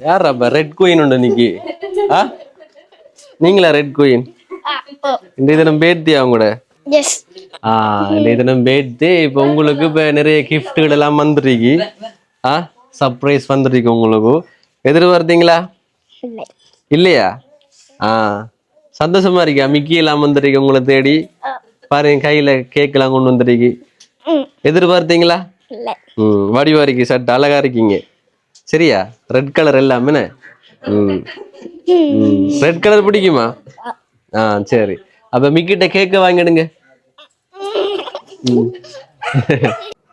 யாரப்பா red queen உண்டு இன்னைக்கு. ஆ? நீங்களா ரெட் குயின் இந்த தினம் பேர்த்தி அவங்களோட எஸ் ஆ இந்த தினம் பேர்த்தி இப்போ உங்களுக்கு இப்போ நிறைய கிஃப்ட்டுகள் எல்லாம் வந்துருக்கு. ஆ சர்ப்ரைஸ் வந்துருக்கு உங்களுக்கு. எதிர்பார்த்தீங்களா? இல்லை. இல்லையா? ஆ. சந்தோஷமா இருக்கா? மிக்கி எல்லாம் வந்துருக்கு உங்களை தேடி. பாருங்க கையில கேக் எல்லாம் கொண்டு வந்துருக்கு. எதிர்பார்த்தீங்களா? ம் வடிவா இருக்கு சட்டை. அழகா இருக்கீங்க. சரியா? ரெட் கலர் எல்லாமே ம். ரெட் கலர் பிடிக்குமா? ஆ சரி. அப்ப மிக்கிட்ட கேக்க வாங்கிடுங்க.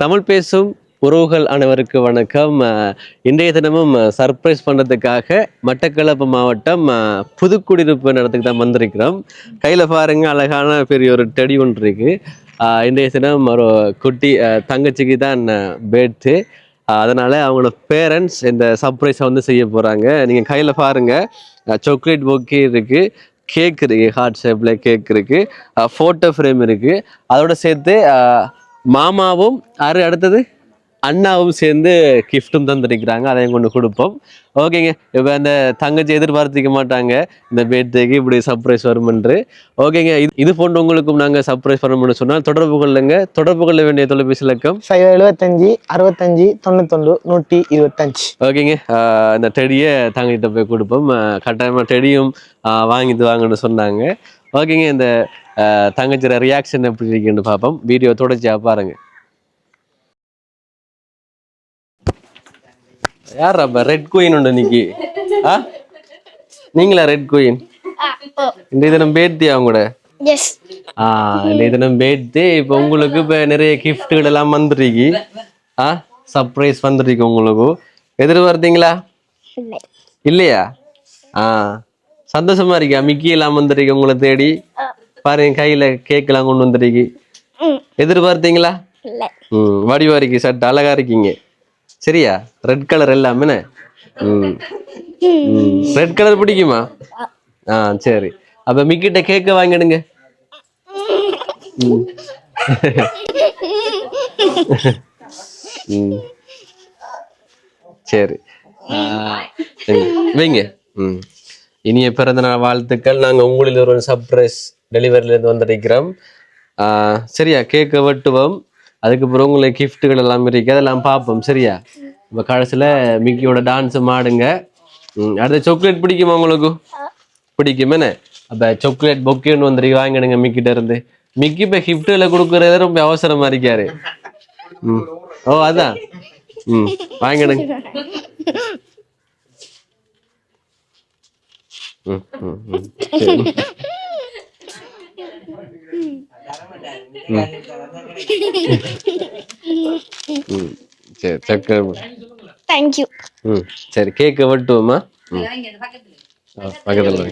தமிழ் பேசும் உறவுகள் அனைவருக்கு வணக்கம். இன்றைய தினமும் சர்ப்ரைஸ் பண்ணுறதுக்காக மட்டக்களப்பு மாவட்டம் புதுக்குடியிருப்பு இடத்துக்கு தான் வந்திருக்கிறோம். கையில் பாருங்க அழகான பெரிய ஒரு டெடி ஒன்று இருக்கு. இன்றைய தினம் ஒரு குட்டி தங்கச்சிக்கு தான் பேட்டு அதனால் அவங்களோட பேரண்ட்ஸ் இந்த சர்ப்ரைஸை வந்து செய்ய போகிறாங்க நீங்கள் கையில் பாருங்கள் சாக்லேட் பொக்கே இருக்குது கேக் இருக்குது ஹார்ட் ஷேப்பில் கேக் இருக்குது ஃபோட்டோ ஃப்ரேம் இருக்குது அதோட சேர்த்து மாமாவும் யார் அடுத்தது? அண்ணாவும் சேர்ந்து கிஃப்ட்டும் தந்திருக்கிறாங்க. அதையும் கொண்டு கொடுப்போம். ஓகேங்க. இப்போ அந்த தங்கச்சி எதிர்பார்த்திக்க மாட்டாங்க. இந்த பேர்த்டேக்கு இப்படி சர்ப்ரைஸ் வருமென்று ஓகேங்க. இது இது போன்று உங்களுக்கும் நாங்கள் சர்ப்ரைஸ் பண்ணணும்னு சொன்னால் தொடர்பு கொள்ளுங்க. தொடர்பு கொள்ள வேண்டிய தொலைபேசி இலக்கம்? சைவ எழுபத்தஞ்சு அறுபத்தஞ்சு தொண்ணூத்தொன்று நூற்றி இருபத்தஞ்சு. ஓகேங்க. இந்த டெடியை தாங்கிட்ட போய் கொடுப்போம். ஆஹ் கட்டாயமா டெடியும் வாங்கிட்டு வாங்கன்னு சொன்னாங்க. ஓகேங்க. இந்த தங்கச்சியோட ரியாக்ஷன் எப்படி இருக்குன்னு பார்ப்போம். வீடியோ தொடர்ச்சியா பாருங்க. யார் அப்ப? ரெட் குயின் உண்டு இன்னைக்கு. ஆ? நீங்களா ரெட் குயின் இந்த தினம் பேர்த்தி அவங்களோட எஸ் ஆ இந்த தினம் பேர்த்து இப்போ உங்களுக்கு இப்போ நிறைய கிஃப்ட்டுகள் எல்லாம் வந்துருக்கு. ஆ? சர்ப்ரைஸ் வந்துருக்கு உங்களுக்கு. எதிர்பார்த்தீங்களா? இல்லை. இல்லையா? ஆ. சந்தோஷமா இருக்கா? மிக்கி எல்லாம் வந்துருக்கு உங்களை தேடி. பாருங்க கையில கேக் எல்லாம் கொண்டு வந்துருக்கு. எதிர்பார்த்தீங்களா? ம் வடிவா இருக்கு சட்டை. அழகா இருக்கீங்க. சரியா? ரெட் கலர் எல்லாமே ம். ரெட் கலர் பிடிக்குமா? ஆ சரி. அப்ப மிக்கிட்ட கேக்க வாங்கிடுங்க. ம். ம். சரி. வைங்க. வைங்க. ம். இனிய பிறந்தநாள் வாழ்த்துக்கள். நாங்கள் உங்களில் ஒரு சர்ப்ரைஸ் டெலிவரியிலேருந்து வந்திருக்கிறோம். சரியா? கேக்க வெட்டுவோம். அதுக்கப்புறம் உங்களுக்கு கிஃப்ட்டுகள் எல்லாம் இருக்கு அதெல்லாம் பார்ப்போம் சரியா? இப்போ கடைசியில் மிக்கியோட டான்ஸ் ஆடுங்க ம் அடுத்து சாக்லேட் பிடிக்குமா உங்களுக்கு? பிடிக்கும் என்ன? அப்போ சாக்லேட் பொக்கேன்னு வந்துருக்கு வாங்கிடுங்க மிக்கிட்ட இருந்து. மிக்கி இப்போ கிஃப்ட்டில் கொடுக்குறது ரொம்ப அவசரமா இருக்காரு. ம். ஓ அதான். ம் வாங்கிடுங்க. ம் ம் ம் சரி ம் சரி சக்கரை தேங்க்யூ ம். சரி கேக்கை வெட்டுவோமா ம் பக்கத்துல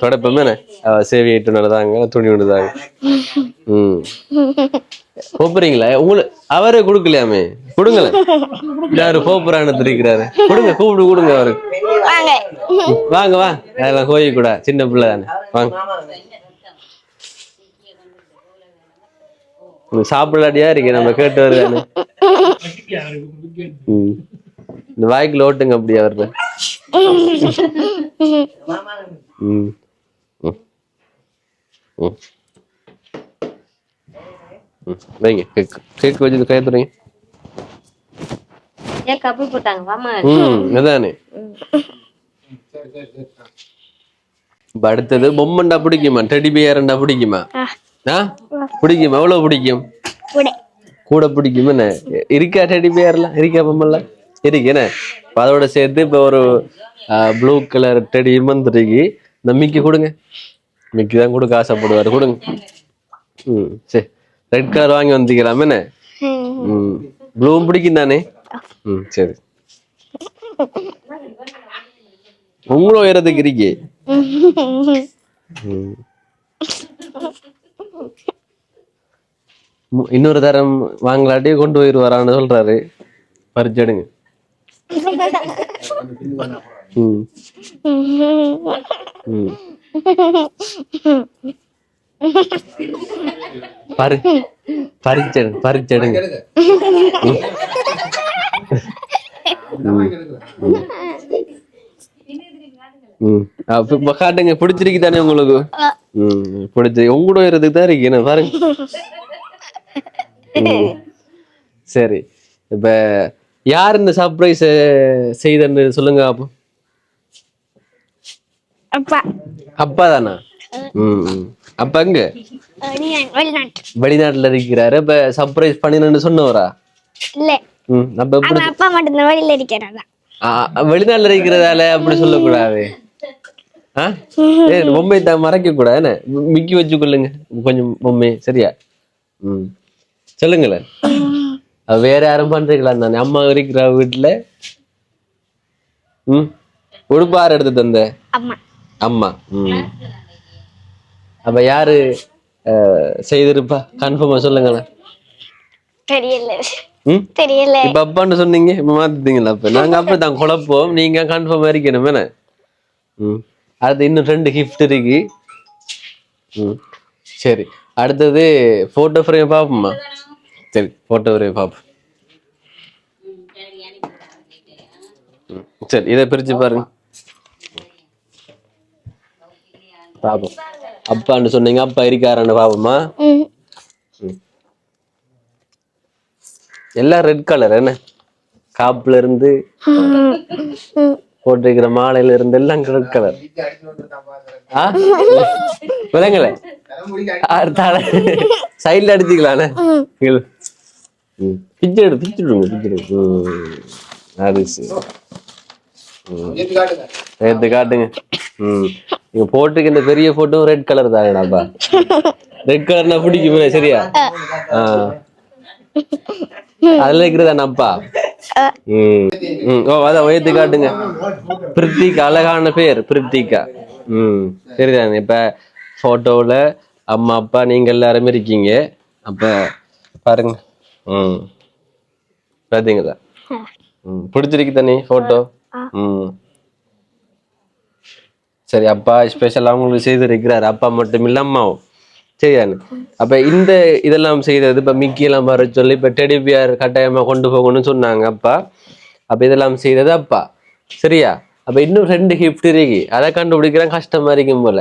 தொடப்பமே சேவி எட்டு நடதாங்க துணி விடுதாங்க ம். போப்புறீங்களா? உங்களுக்கு அவரே கொடுக்கலையாமே? கொடுங்களேன். யாரு போப்புறான்னு தெரிவிக்கிறாரு. கொடுங்க கூப்பிடு கொடுங்க அவருக்கு வாங்க. வா. அதெல்லாம் கோயி கூட சின்ன பிள்ளை தானே. வாங்க. சாப்பிடலாட்டியா இருக்கு? நம்ம கேட்டு வருதானே? இந்த வாய்க்குள்ள ஓட்டுங்க அப்படி அவர்ல ம் ம் ம் ம் வைங்க. கேக் கேக் வச்சு கை துறீங்க ஏன் கப்பு போட்டாங்க? வாமா ம் அதானே அடுத்தது பொம்மண்டா பிடிக்குமா? டெடி பியரண்டா பிடிக்குமா? ஆ. பிடிக்குமா? எவ்வளவு பிடிக்கும்? கூட. பிடிக்கும் என்ன? இருக்கா டெடி பேர்லாம் இருக்கா பொம்மெல்லாம் இருக்கு என்ன? அதோட சேர்த்து இப்போ ஒரு ப்ளூ கலர் டெடியும் வந்துருக்கு. இந்த மிக்கி கொடுங்க. மிக்கி தான் கொடுக்க ஆசைப்படுவார். கொடுங்க. ம் சரி ரெட் கலர் வாங்கி வந்துக்கலாம். என்ன? ம் ப்ளூவும் பிடிக்கும் தானே? ம் சரி. உங்களும் உயரத்துக்கு இருக்கே. இன்னொரு தரம் வாங்கலாட்டி கொண்டு போயிருவாரான்னு சொல்றாரு. பறிச்செடுங்க ம். ம். பறிச்செடுங்க காட்டுங்க பிடிச்சிருக்கு தானே உங்களுக்கு? பிடிச்சி உங்களோட உயரத்துக்கு தான் இருக்கு என்ன பாருங்க. சரி இப்ப யார் இந்த சர்ப்ரைஸ் செய்தன்னு சொல்லுங்க அப்போ? அப்பா. அப்பா தானா ம். அப்பா எங்க? வெளிநாட்டு வெளிநாட்டு. வெளிநாட்டுல இருக்கிறாரு. இப்ப சர்ப்ரைஸ் பண்ணினு சொன்னவரா? இல்ல. ம் அப்ப அப்பா மட்டும்தான் வெளியில இருக்கிறதா ஆ, வெளிநாட்டுல இருக்கிறதால அப்படி சொல்லக்கூடாது. பொம்மை தான் மறைக்க கூடாது மிக்கி வச்சு கொள்ளுங்க கொஞ்சம் பொம்மை சரியா? ம். சொல்லுங்களேன். வேற யாரும் பண்றீங்களா தானே. அம்மா இருக்கிற வீட்டுல. ம். உடுப்பார் எடுத்து தந்த அம்மா. அம்மா ம். அப்ப யாரு செய்திருப்பா? கன்ஃபார்மா சொல்லுங்களேன். தெரியல. தெரியல. இப்ப அப்பான்னு சொன்னீங்க இப்ப மாத்திட்டீங்களா அப்ப? நாங்க அப்படித்தான் குழப்போம். நீங்க கன்ஃபார்ம் இருக்கணும் என்ன? ம். அடுத்து இன்னும் ரெண்டு கிஃப்ட் இருக்கு. ம். சரி. அடுத்தது போட்டோ ஃப்ரேம் பார்ப்போமா சரி போட்டோ ஃப்ரேம் பார்ப்போம். சரி இதை பிரிச்சு பாருங்க. பாப்போம் அப்பான்னு சொன்னீங்க அப்பா இருக்காரான்னு பாப்போமா. எல்லாம் ரெட் கலர் என்ன? காப்புல இருந்து போட்டிருக்கிற மாலையில இருந்து எல்லாம் ரெட் கலர் விலங்கல. சைட்ல. ம். பிச்சை எடு பிச்சை விடுங்க பிச்சை ம். அது சரி. எடுத்து காட்டுங்க. நீங்க போட்டிருக்க இந்த பெரிய போட்டோ ரெட் கலர் தானேடாப்பா ரெட் கலர்னா பிடிக்குமே சரியா? அதுல இருக்கிறதானப்பா ம். ம். ஓ அதான் உயர்த்தி காட்டுங்க. பிரித்திகா அழகான பேர் பிரித்திகா. ம். சரிதானே இப்ப போட்டோல அம்மா அப்பா நீங்க எல்லாருமே இருக்கீங்க. அப்ப பாருங்க. ம். பாத்தீங்களா? ம். பிடிச்சிருக்கு தானே போட்டோ ம். சரி அப்பா ஸ்பெஷலாக உங்களுக்கு செய்திருக்கிறார் அப்பா மட்டும் இல்லை அம்மாவும் சரியானு அப்ப இந்த இதெல்லாம் செய்தது இப்ப மிக்கியெல்லாம் வர சொல்லி இப்ப டெடி பியர் கட்டாயமா கொண்டு போகணும்னு சொன்னாங்க அப்பா. அப்ப இதெல்லாம் செய்தது அப்பா. சரியா? அப்ப இன்னும் ரெண்டு கிஃப்ட் இருக்கு. அதை கண்டுபிடிக்கிறேன் கஷ்டமா இருக்கும் போல.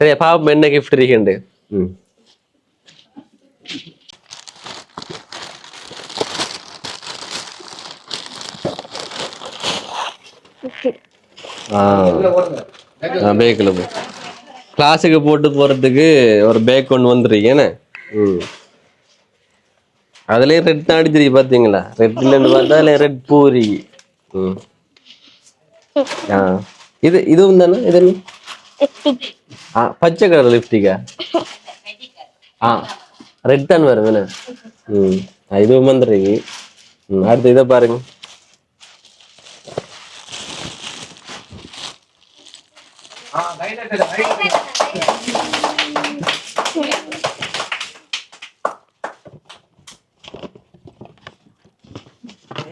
சரியா? பாப்போம் என்ன கிஃப்ட் இருக்குண்டு? ம். ஆ. பேக் போய் கிளாஸுக்கு போட்டு போறதுக்கு ஒரு பேக் கொண்டு வந்துருக்கேன்னு ம். அதுலயும் ரெட் தான் அடிச்சிருக்கு பார்த்தீங்களா ரெட்லேருந்து பார்த்தா அதில் ரெட் பூரி. ம். ஆ. இது இதுவும் தானே? இது ஆ பச்சை கலர் லிப்டிக்கா ஆ? ரெட் தான் வரும் ம். இதுவும் வந்துருக்கு. ம் அடுத்து இதை பாருங்க.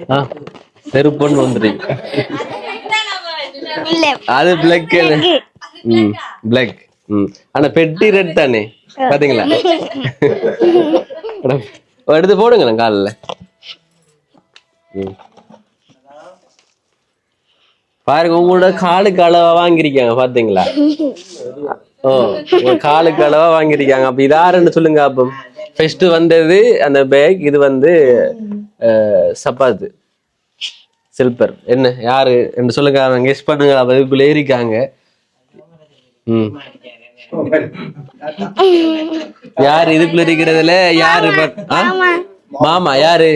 ஆ செருப்பொண்ணு வந்துருக்கு அது பிளாக் ம் பிளாக் ம். ஆனா பெட்டி ரெட் தானே? பாத்தீங்களா? எடுத்து போடுங்களேன் காலில். ம். பாருங்க உங்களோட காலுக்கு அளவா வாங்கியிருக்காங்க பாத்தீங்களா? ஓ காலுக்கு அளவா வாங்கியிருக்காங்க. அப்ப இது யாருன்னு சொல்லுங்க அப்போ. ஃபர்ஸ்ட் வந்தது அந்த பேக் இது வந்து சப்பாத்து. சில்பர் என்ன யாரு? என்று சொல்லுங்க அவங்க கெஸ் பண்ணுங்க இதுக்குள்ள ஏறிக்காங்க. ம். யார் இதுக்குள்ள இருக்கிறதுல யாரு? மாமா யாரு?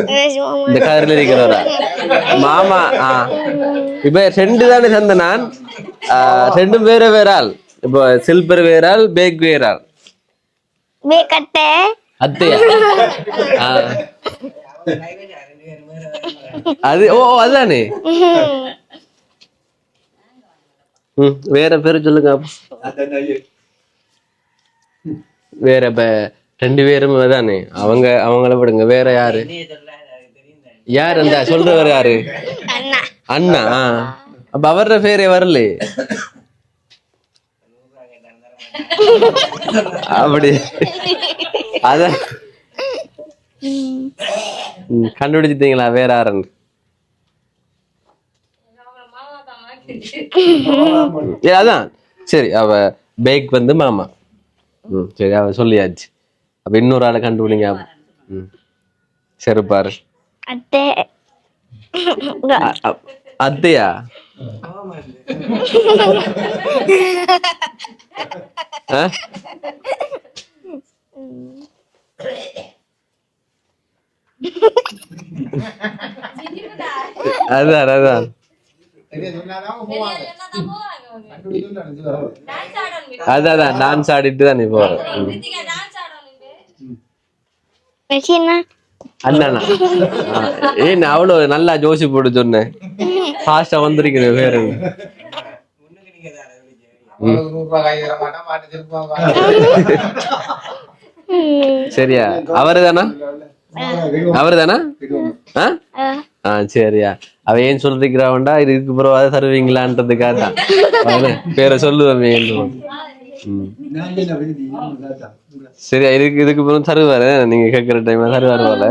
இந்த கலர்ல இருக்கிறவரா? மாமா ஆ. இப்ப ரெண்டு தானே சந்தனான். ரெண்டும் வேற வேற ஆள் இப்போ சில்பர் வேற ஆள் பேக் வேற ஆள் அத்தையா? அது ஓ அதானே உம் வேற பேரு சொல்லுங்க வேற இப்ப ரெண்டு பேரும் தானே அவங்க அவங்கள விடுங்க. வேற யாரு? யார் அந்த சொல்றவர் யாரு? அண்ணா. அப்ப அவர பேரே வரல. அப்படி. அத கண்டுபிடிச்சிட்டீங்களா? வேற யாருன்னு? அதான். சரி அவ பேக் வந்து மாமா. ம் சரி அவ சொல்லியாச்சு. அப்ப இன்னொரு ஆளை கண்டுபிடிங்க ம் செருப்பாரு அத்தை அத்தையா அதான் அதான் அதான் டான்ஸ் ஆடிட்டு தான் இப்போ அண்ணனா. அவ்வளவு நல்லா ஜோசி போட்டு சொன்னேன்? ஃபாஸ்டா வந்திருக்கிறேன் வேற. சரியா? அவருதானா? தானா அவரு தானா சரியா. அவ ஏன் சொல்லிருக்கிறாவண்டா இதுக்கு பிறகு அதை தருவீங்களான்றதுக்காக தான் பேரை சொல்லுவேன் சரி இதுக்கு இதுக்கு அப்புறம் தருவாரு. நீங்க கேட்குற டைம்ல தருவார் போல.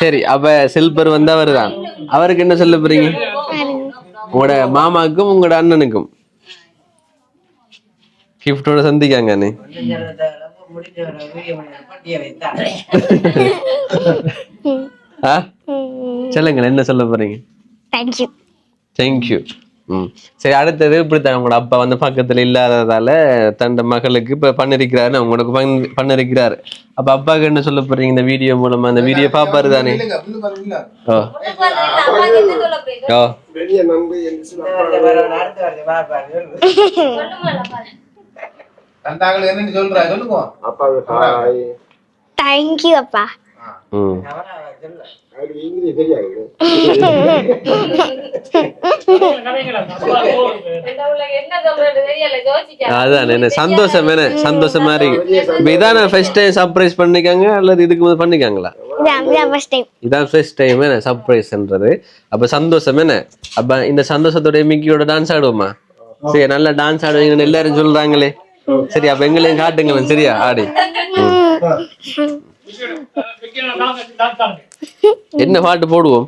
சரி அப்ப செல்பர் வந்து அவர் தான் அவருக்கு என்ன சொல்ல போறீங்க? உங்களோட மாமாக்கும் உங்களோட அண்ணனுக்கும். கிஃப்டோட சந்திக்காங்க நீ சொல்லுங்க என்ன சொல்ல போறீங்க? தேங்க்யூ தேங்க்யூ ம். சரி அடுத்தது இப்படி தான் உங்களோட அப்பா வந்து பக்கத்துல இல்லாததால தன்னோட மகளுக்கு இப்ப பண்ணிருக்கிறாரு உங்களுக்கு பண் பண்ணிருக்கிறாரு. அப்ப அப்பாக்கு என்ன சொல்ல போறீங்க இந்த வீடியோ மூலமா? அந்த வீடியோ பாப்பாரு தானே? ஓ. ஓ. சொல்லுங்க. அப்பா. ம். அதான் சந்தோஷம் என்ன? சந்தோஷம் மாதிரி இதான் ஃபர்ஸ்ட் டைம் சர்ப்ரைஸ் பண்ணிக்காங்க அல்லது இதுக்கு முதல் பண்ணிக்காங்களா? இதான் ஃபர்ஸ்ட் டைம் என்ன சர்ப்ரைஸ்ன்றது அப்ப சந்தோஷம் என்ன? அப்ப இந்த சந்தோஷத்தோட மிக்கியோட டான்ஸ் ஆடுவோமா? சரி நல்லா டான்ஸ் ஆடுவீங்கன்னு எல்லாரும் சொல்றாங்களே. சரி அப்ப எங்களையும் காட்டுங்களேன் சரியா? ஆடி. என்ன பாட்டு போடுவோம்?